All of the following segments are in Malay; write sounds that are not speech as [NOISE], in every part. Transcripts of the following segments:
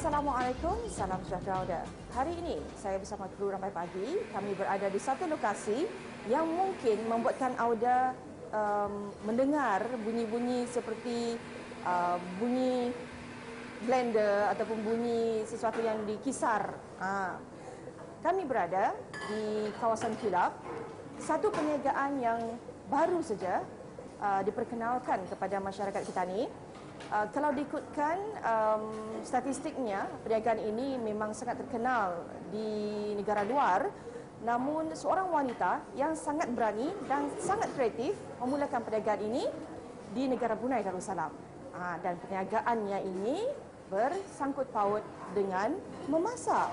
Assalamualaikum, salam sejahtera. Hari ini saya bersama kru Ramai Pagi. Kami berada di satu lokasi yang mungkin membuatkan Auda um, mendengar bunyi-bunyi seperti uh, bunyi blender ataupun bunyi sesuatu yang dikisar. Ha. Kami berada di kawasan Kilap, satu perniagaan yang baru saja uh, diperkenalkan kepada masyarakat kita ni Uh, kalau diikutkan um, statistiknya, perniagaan ini memang sangat terkenal di negara luar. Namun seorang wanita yang sangat berani dan sangat kreatif memulakan perniagaan ini di negara Brunei Darussalam. Uh, dan perniagaannya ini bersangkut paut dengan memasak.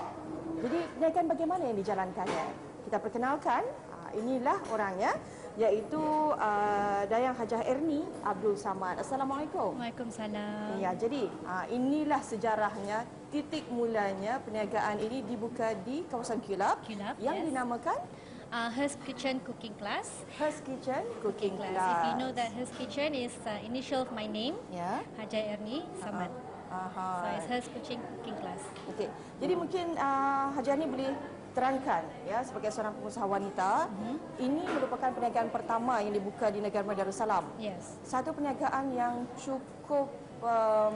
Jadi perniagaan bagaimana yang dijalankannya? Kita perkenalkan, uh, inilah orangnya iaitu uh, Dayang Hajah Erni Abdul Samad. Assalamualaikum. Waalaikumsalam. Ya, jadi uh, inilah sejarahnya titik mulanya perniagaan ini dibuka di kawasan Kilap, Kilap, yang yes. dinamakan Uh, Hers Kitchen Cooking Class. Hers Kitchen Cooking Class. If you know that Hers Kitchen is uh, initial of my name, Ya. Hajai Erni Samad. Aha. So it's Hers Kitchen Cooking Class. Okey. Jadi mungkin uh, Hajar ni boleh terangkan ya sebagai seorang pengusaha wanita, Mhm. ini merupakan perniagaan pertama yang dibuka di negara Darussalam. Yes. Satu perniagaan yang cukup um,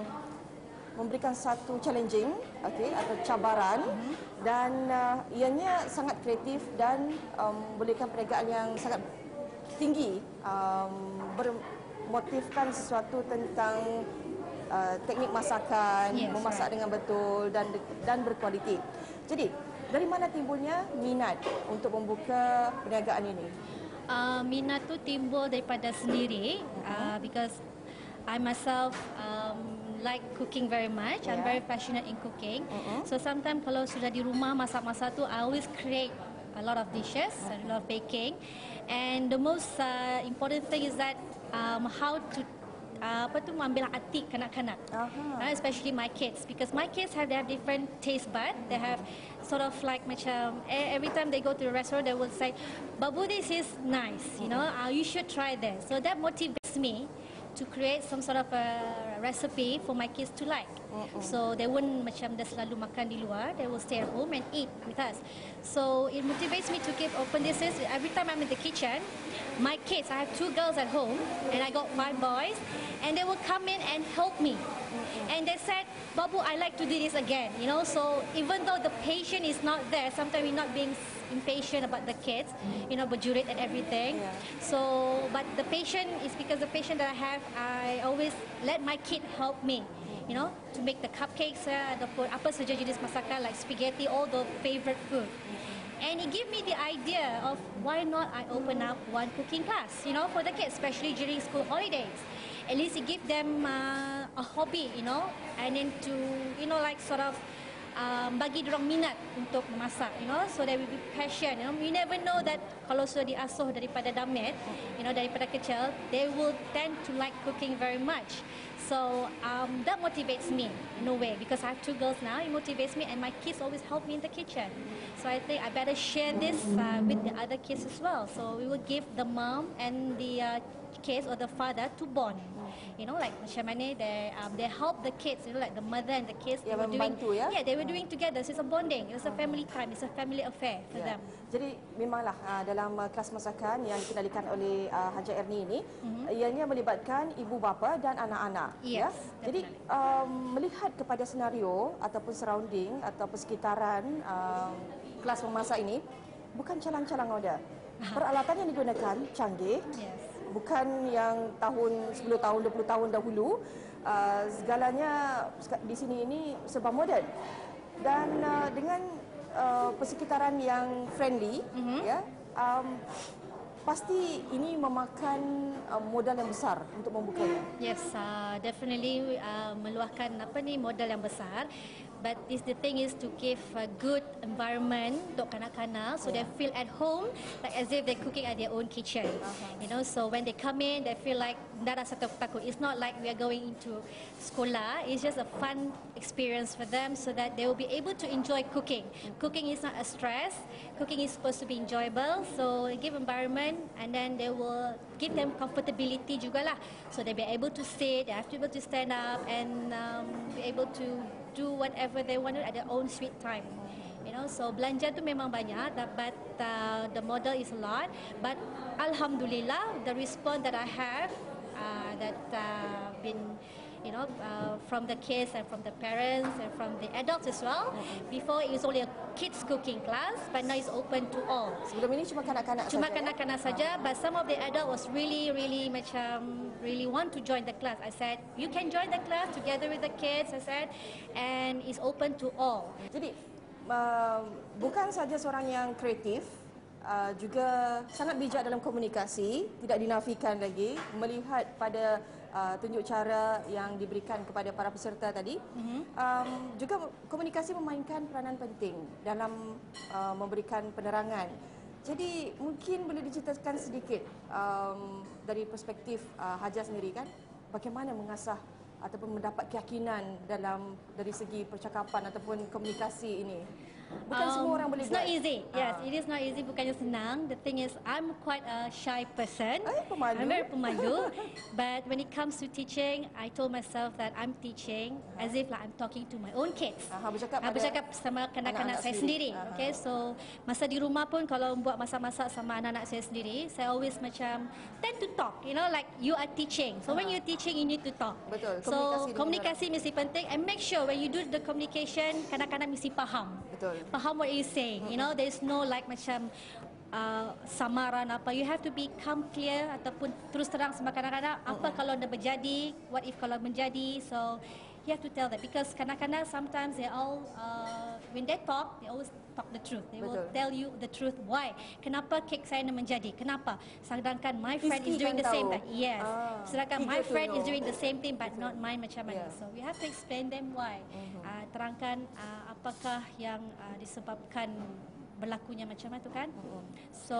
memberikan satu challenging okey atau cabaran Mhm. dan uh, ianya sangat kreatif dan um, bolehkan perniagaan yang sangat tinggi um, bermotifkan sesuatu tentang uh, teknik masakan Yes, memasak right. dengan betul dan dan berkualiti. Jadi dari mana timbulnya minat untuk membuka perniagaan ini? Uh, minat tu timbul daripada sendiri uh, because I myself um, like cooking very much. I'm Yeah. very passionate in cooking. Mhm. So sometimes kalau sudah di rumah masak-masak tu, I always create a lot of dishes, a lot of baking. And the most uh, important thing is that um, how to uh, apa tu mengambil hati kanak-kanak. Aha. Uh, especially my kids because my kids have they have different taste bud. They have sort of like macam eh, every time they go to the restaurant they will say, "Babu, this is nice. You know, uh, you should try this." So that motivates me to create some sort of a recipe for my kids to like. So they won't macam dah selalu makan di luar. They will stay at home and eat with us. So it motivates me to keep open this is every time I'm in the kitchen. My kids, I have two girls at home and I got five boys, and they will come in and help me. And they said, Babu, I like to do this again. You know, so even though the patient is not there, sometimes we're not being impatient about the kids, you know, berjurit and everything. Yeah. So, but the patient is because the patient that I have, I always let my kid help me. You know, to make the cupcakes, uh, ataupun apa saja jenis masakan like spaghetti, all the favorite food. And it gave me the idea of why not I open up one cooking class, you know, for the kids, especially during school holidays. At least it give them uh, a hobby, you know, and then to, you know, like sort of um, bagi dorang minat untuk memasak, you know, so they will be passion, you know. You never know that kalau sudah diasuh daripada damit, you know, daripada kecil, they will tend to like cooking very much. So um, that motivates me in a way because I have two girls now. It motivates me, and my kids always help me in the kitchen. So I think I better share this uh, with the other kids as well. So we will give the mom and the uh, kids or the father to bond. You know, like macam mana they um, they help the kids. You know, like the mother and the kids. Ya, they were doing, ya? Yeah, they were doing together. So it's a bonding. It's a family time. It's a family affair for Ya. them. Jadi memanglah uh, dalam uh, kelas masakan yang dikendalikan oleh uh, Hajar Erni ini, mm-hmm. ianya melibatkan ibu bapa dan anak-anak. Yes, Jadi definitely. um, melihat kepada senario ataupun surrounding ataupun sekitaran um, kelas memasak ini, bukan calang-calang oda. Peralatan yang digunakan canggih, Yes. Bukan yang tahun 10 tahun 20 tahun dahulu uh, segalanya di sini ini serba moden dan uh, dengan uh, persekitaran yang friendly mm-hmm. ya um, pasti ini memakan uh, modal yang besar untuk membukanya Yes, uh, definitely uh, meluahkan apa ni modal yang besar. But is the thing is to give a good environment untuk kanak-kanak so Yeah. they feel at home like as if they're cooking at their own kitchen. You know, so when they come in, they feel like tidak rasa takut. It's not like we are going into sekolah. It's just a fun experience for them so that they will be able to enjoy cooking. Cooking is not a stress. Cooking is supposed to be enjoyable. So give environment and then they will give them comfortability juga lah. So they be able to sit, they have to be able to stand up and um, be able to do whatever they want at their own sweet time. You know, so belanja tu memang banyak, but uh, the model is a lot. But Alhamdulillah, the response that I have, uh, that uh, been, you know, uh, from the kids and from the parents and from the adults as well. Before it was only a kids cooking class, but now it's open to all. Sebelum ini cuma kanak-kanak Cuma saja, ya? kanak-kanak saja, but some of the adult was really, really macam really want to join the class. I said, you can join the class together with the kids. I said, and it's open to all. Jadi uh, bukan saja seorang yang kreatif, uh, juga sangat bijak dalam komunikasi, tidak dinafikan lagi melihat pada uh, tunjuk cara yang diberikan kepada para peserta tadi. Mm-hmm. Um, juga komunikasi memainkan peranan penting dalam uh, memberikan penerangan. Jadi mungkin boleh diceritakan sedikit um, dari perspektif uh, Hajar sendiri kan, bagaimana mengasah ataupun mendapat keyakinan dalam dari segi percakapan ataupun komunikasi ini. Bukan Um, semua orang boleh It's not buat. easy. Yes, Ah. it is not easy. Bukannya senang. The thing is, I'm quite a shy person. Eh, pemalu. I'm very pemalu. [LAUGHS] but when it comes to teaching, I told myself that I'm teaching as if like I'm talking to my own kids. Aha, bercakap Ah, pada bercakap sama kanak-kanak saya sendiri. Aha. Okay, so masa di rumah pun kalau buat masak-masak sama anak-anak saya sendiri, saya always macam tend to talk. You know, like you are teaching. So when Aha. you're teaching, you need to talk. Betul, komunikasi So dengan komunikasi mesti penting and make sure when you do the communication, kanak-kanak mesti faham Betul. Faham what you're saying. You know, there's no like macam uh, samaran apa. You have to become clear ataupun terus terang sama kanak-kanak apa kalau dah berjadi, what if kalau menjadi. So you have to tell that because kanak-kanak sometimes they all uh, when they talk, they always talk the truth. They will Betul. tell you the truth. Why? Kenapa kek saya menjadi? Kenapa? Sedangkan my friend Rizky is doing kan the same tahu. thing. Yes. Ah, Sedangkan my friend is know. doing the same thing but not mine macam mana. Yeah. So we have to explain them why. Uh, terangkan uh, apakah yang uh, disebabkan berlakunya macam mana tu kan. So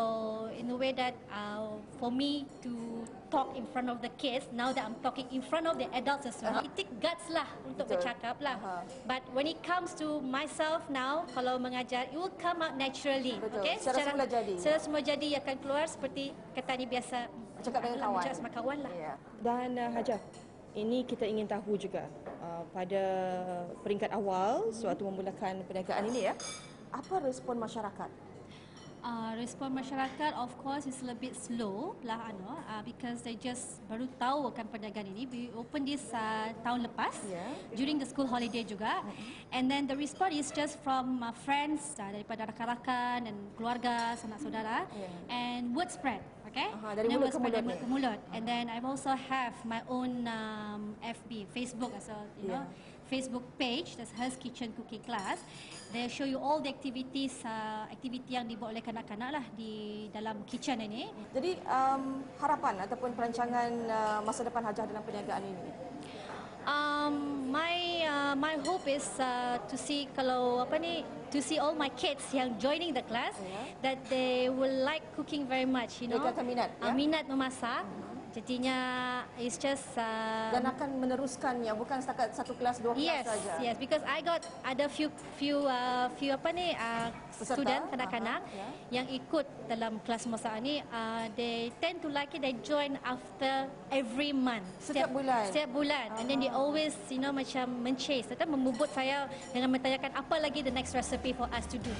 in a way that uh, for me to talk in front of the kids, now that I'm talking in front of the adults as well, Aha. it take guts lah untuk Betul. bercakap lah. Aha. But when it comes to myself now, kalau mengajar, it will come out naturally. Betul. Okay? Secara semula jadi. Secara semula jadi akan keluar seperti kata ni biasa. Bercakap dengan kawan. Bercakap sama kawan lah. Ya. Dan uh, Hajar, ini kita ingin tahu juga uh, pada peringkat awal sewaktu memulakan perniagaan ini ya. Apa respon masyarakat? Uh, respon masyarakat of course is a little bit slow lah ano uh, because they just baru tahu akan perniagaan ini we open this uh, tahun lepas Yeah. during the school holiday juga and then the response is just from uh, friends uh, daripada rakan-rakan dan keluarga sanak saudara Yeah. and word spread okay Aha, dari mulut word ke spread, mulut dari ni. ke mulut and then I also have my own um, FB Facebook as a you know Yeah. Facebook page, that's Hers Kitchen Cooking Class. They show you all the activities, uh, aktiviti yang dibuat oleh kanak-kanak lah di dalam kitchen ini. Jadi um, harapan ataupun perancangan uh, masa depan Hajar dalam perniagaan ini. Um, my uh, my hope is uh, to see kalau apa ni to see all my kids yang joining the class Yeah. that they will like cooking very much, you know. Mereka akan minat, Uh, minat memasak. Jadinya it's just uh, Dan akan meneruskannya bukan setakat satu kelas dua Yes, kelas saja. yes, because I got ada few few uh, few apa ni uh, Peserta, student kanak-kanak aha, ya. yang ikut dalam kelas masak ni uh, they tend to like it they join after every month Setiap bulan? setiap bulan and then they always you know macam menchase atau membubut saya dengan menanyakan apa lagi the next recipe for us to do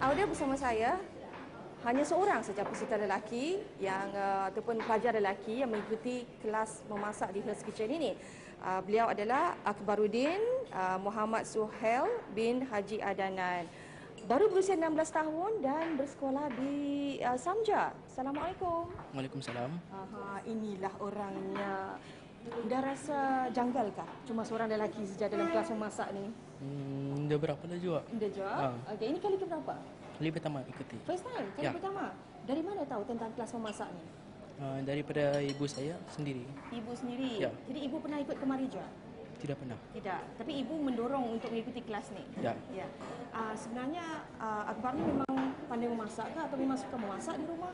Audia bersama saya hanya seorang saja peserta lelaki yang uh, ataupun pelajar lelaki yang mengikuti kelas memasak di Hers Kitchen ini. Uh, beliau adalah Akbaruddin uh, Muhammad Suhail bin Haji Adanan. Baru berusia 16 tahun dan bersekolah di uh, Samja. Assalamualaikum. Waalaikumsalam. Aha, inilah orangnya. Dah rasa janggal kah? Cuma seorang lelaki saja dalam kelas memasak ni. Hmm, dah berapa dah juga? Dah jawab? Ha. Okey, ini kali keberapa? Kali pertama ikuti. First time, kali Ya. pertama. Dari mana tahu tentang kelas memasak ni? Uh, daripada ibu saya sendiri. Ibu sendiri. Ya. Jadi ibu pernah ikut kemari juga? Tidak pernah. Tidak. Tapi ibu mendorong untuk mengikuti kelas ni. Ya. Ya. Uh, sebenarnya uh, Akbar ni memang pandai memasak ke atau memang suka memasak di rumah?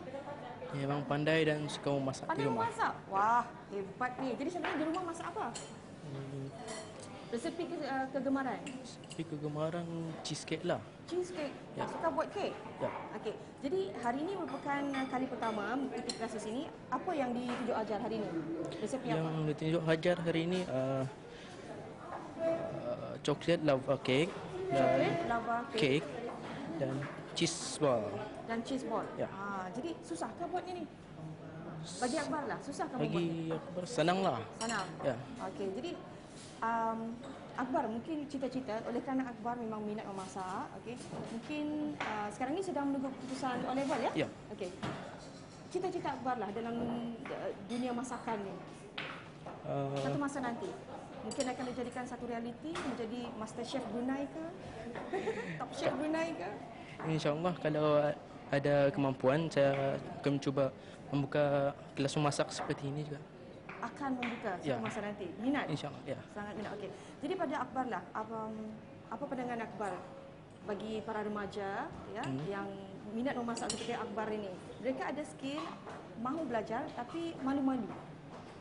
Memang pandai dan suka memasak Pandai di rumah. memasak. Wah, hebat ni. Jadi sebenarnya di rumah masak apa? Hmm, Resepi ke, uh, kegemaran? tapi kegemaran cheesecake lah. Cheesecake. Ya. Suka buat kek? Ya. Okey. Jadi hari ini merupakan uh, kali pertama mengikuti kelas di sini. Apa yang ditunjuk ajar hari ini? Resepi Yang apa? ditunjuk Hajar hari ini uh, uh, coklat lava cake Coklat, lava cake, cake dan cheese ball. dan cheese ball. Ya. Ah, jadi susah ke buatnya ni? Bagi Akbar lah, susah ke membuatnya? Bagi aku senang lah. Senang. Ya. Okey, jadi um, Akbar mungkin cita-cita oleh kerana Akbar memang minat memasak, okey. Mungkin uh, sekarang ni sedang menunggu keputusan O level ya? Ya. Okey. Cita-cita Akbar lah dalam uh, dunia masakan ni. Uh, Satu masa nanti mungkin akan dijadikan satu realiti menjadi master chef Brunei ke? [LAUGHS] Top chef Brunei ke? InsyaAllah kalau ada kemampuan saya akan mencuba membuka kelas memasak seperti ini juga. Akan membuka satu Ya. masa nanti. Minat? InsyaAllah ya. Sangat minat. Okey. Jadi pada Akbar lah, apa, apa pandangan Akbar bagi para remaja ya Hmm. yang minat memasak seperti Akbar ini? Mereka ada skill, mahu belajar tapi malu-malu.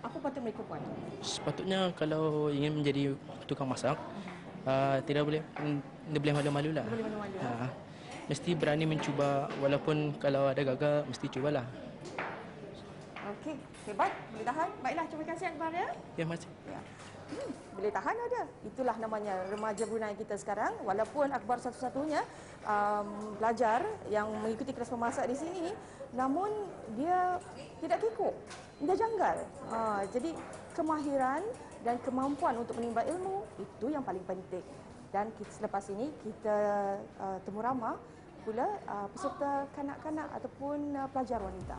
Apa patut mereka buat? Sepatutnya kalau ingin menjadi tukang masak uh, tidak boleh tidak boleh malu-malu lah. Boleh malu-malu. Uh, mesti berani mencuba walaupun kalau ada gagal mesti cubalah. Okey, hebat. Boleh tahan. Baiklah, terima kasih Akbar ya. Ya masih. Ya. Hmm, boleh tahan ada. Itulah namanya remaja Brunei kita sekarang. Walaupun Akbar satu-satunya um, belajar yang mengikuti kelas memasak di sini, namun dia tidak kikuk. Dia janggal. Ha, jadi kemahiran dan kemampuan untuk menimba ilmu itu yang paling penting. Dan kita, selepas ini kita uh, temu ramah pula uh, peserta kanak-kanak ataupun uh, pelajar wanita.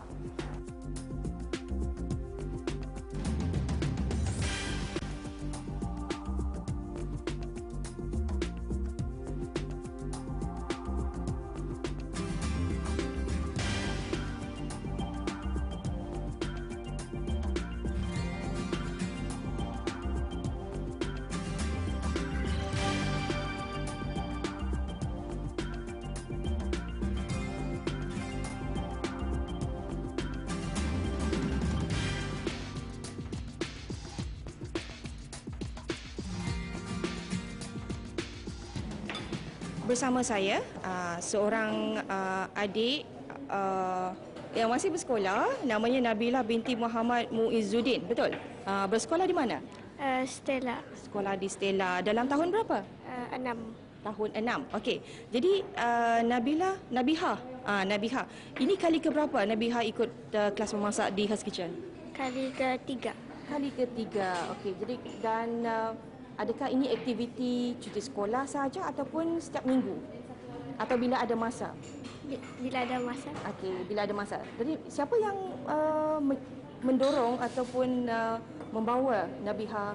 Bersama saya uh, seorang uh, adik uh, yang masih bersekolah namanya Nabila binti Muhammad Muizzuddin betul? Uh, bersekolah di mana? Uh, Stella. Sekolah di Stella. Dalam tahun berapa? Uh, enam. Tahun 6 okey. Jadi uh, Nabila Nabiha uh, Nabiha ini kali ke berapa Nabiha ikut uh, kelas memasak di Has Kitchen? Kali ketiga. kali ketiga. Okey. Jadi dan uh, adakah ini aktiviti cuti sekolah saja ataupun setiap minggu atau bila ada masa Bi- Bila ada masa, Okey, bila ada masa. Jadi siapa yang uh, me- mendorong ataupun uh, membawa Nabiha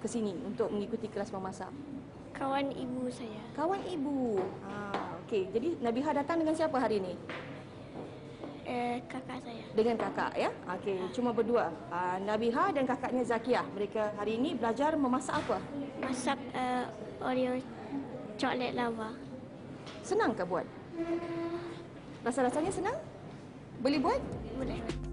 ke sini untuk mengikuti kelas memasak? kawan ibu saya. Kawan ibu. Ah, okey. Jadi Nabiha datang dengan siapa hari ini? Uh, kakak saya. Dengan kakak ya. Okey, cuma berdua. Uh, Nabiha dan kakaknya Zakiah. Mereka hari ini belajar memasak apa? Masak uh, Oreo coklat lava. Senang ke buat? Rasa-rasanya senang? Boleh buat? Boleh?